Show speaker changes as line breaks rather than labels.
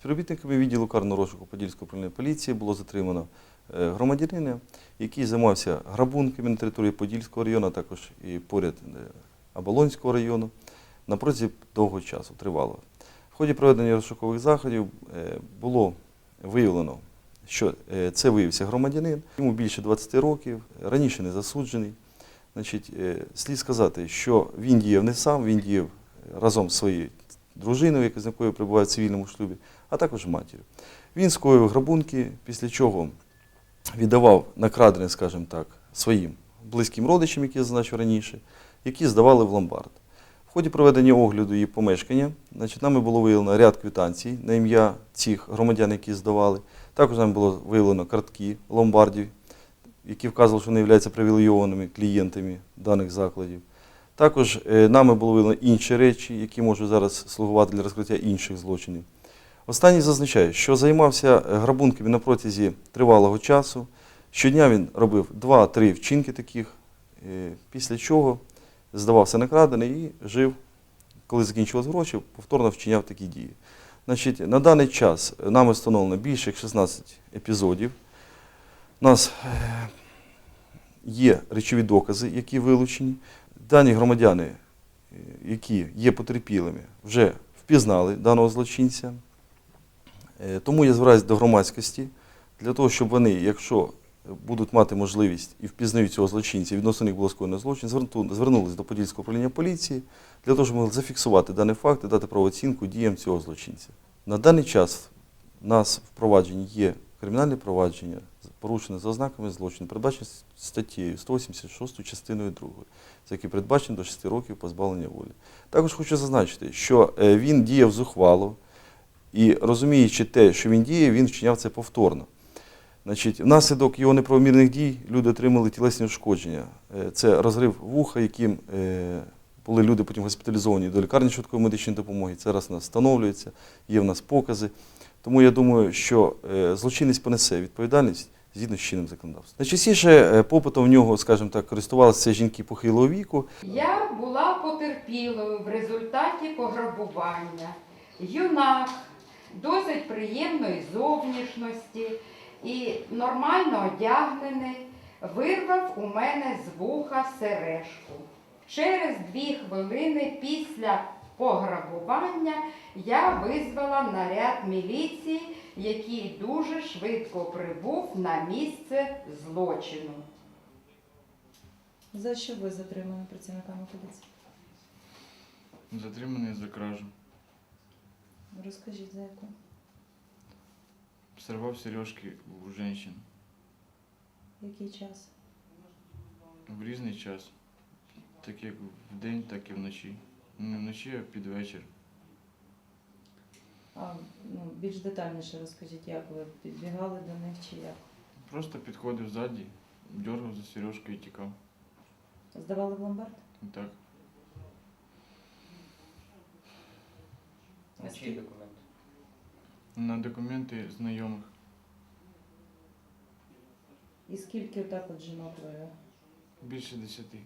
Співробітниками відділу карного розшуку Подільської управління поліції було затримано е, громадянина, який займався грабунками на території Подільського району, а також і поряд е, Оболонського району на протязі довгого часу, тривалого. В ході проведення розшукових заходів е, було виявлено, що це виявився громадянин, йому більше 20 років, раніше не засуджений. Значить, слід сказати, що він діяв не сам, він діяв разом з своєю дружиною, з якою перебуває в цивільному шлюбі, а також матір'ю. Він скоїв грабунки, після чого віддавав накрадене, скажімо так, своїм близьким родичам, які я зазначив раніше, які здавали в ломбард. В ході проведення огляду її помешкання, значить, нами було виявлено ряд квитанцій на ім'я цих громадян, які здавали. Також нами було виявлено картки ломбардів, які вказували, що вони являються привілейованими клієнтами даних закладів. Також е, нами було виявлено інші речі, які можуть зараз слугувати для розкриття інших злочинів. Останній зазначає, що займався е, грабунками на протязі тривалого часу. Щодня він робив 2-3 вчинки таких, е, після чого здавався накрадений і жив, коли закінчились гроші, повторно вчиняв такі дії. Значить, на даний час нами встановлено більше як 16 епізодів. У нас є речові докази, які вилучені. Дані громадяни, е, які є потерпілими, вже впізнали даного злочинця. Е, Тому я звертаюся до громадськості для того, щоб вони, якщо будуть мати можливість і впізнають цього злочинця, відносно них було скоєно злочин, зверну- звернулись до Подільського управління поліції для того, щоб могли зафіксувати даний факт і дати правооцінку діям цього злочинця. На даний час у нас в провадженні є кримінальне провадження, порушене за ознаками злочину, передбачене статтєю 186 частиною 2, за який передбачено до 6 років позбавлення волі. Також хочу зазначити, що е, він діяв зухвало, і розуміючи те, що він діє, він вчиняв це повторно. Значить, внаслідок його неправомірних дій люди отримали тілесні ушкодження. Е, Це розрив вуха, яким е, були люди потім госпіталізовані до лікарні швидкої медичної допомоги. Це раз нас встановлюється, є в нас покази. Тому я думаю, що злочинець понесе відповідальність згідно з чинним законодавством. Найчастіше е, попитом в нього, скажімо так, користувалися жінки похилого віку,
Я була потерпілою в результаті пограбування. Юнак досить приємної зовнішності і нормально одягнений, вирвав у мене з вуха сережку. Через дві хвилини після пограбування я визвала наряд міліції, який дуже швидко прибув на місце злочину.
За що ви затримані працівниками поліції?
Затриманий за кражу.
Розкажіть за яку?
Сорвав сережки у женщин
Який час?
в різний час. Так як в день, так і вночі. Не вночі, а під вечір.
А, ну, більш детальніше розкажіть, як ви підбігали до них чи як?
Просто підходив ззаді, дергав за сережку і тікав.
Здавали в ломбард?
Так.
На чиї документи?
На документи знайомих.
І скільки отак от жінок ви
Більше десяти.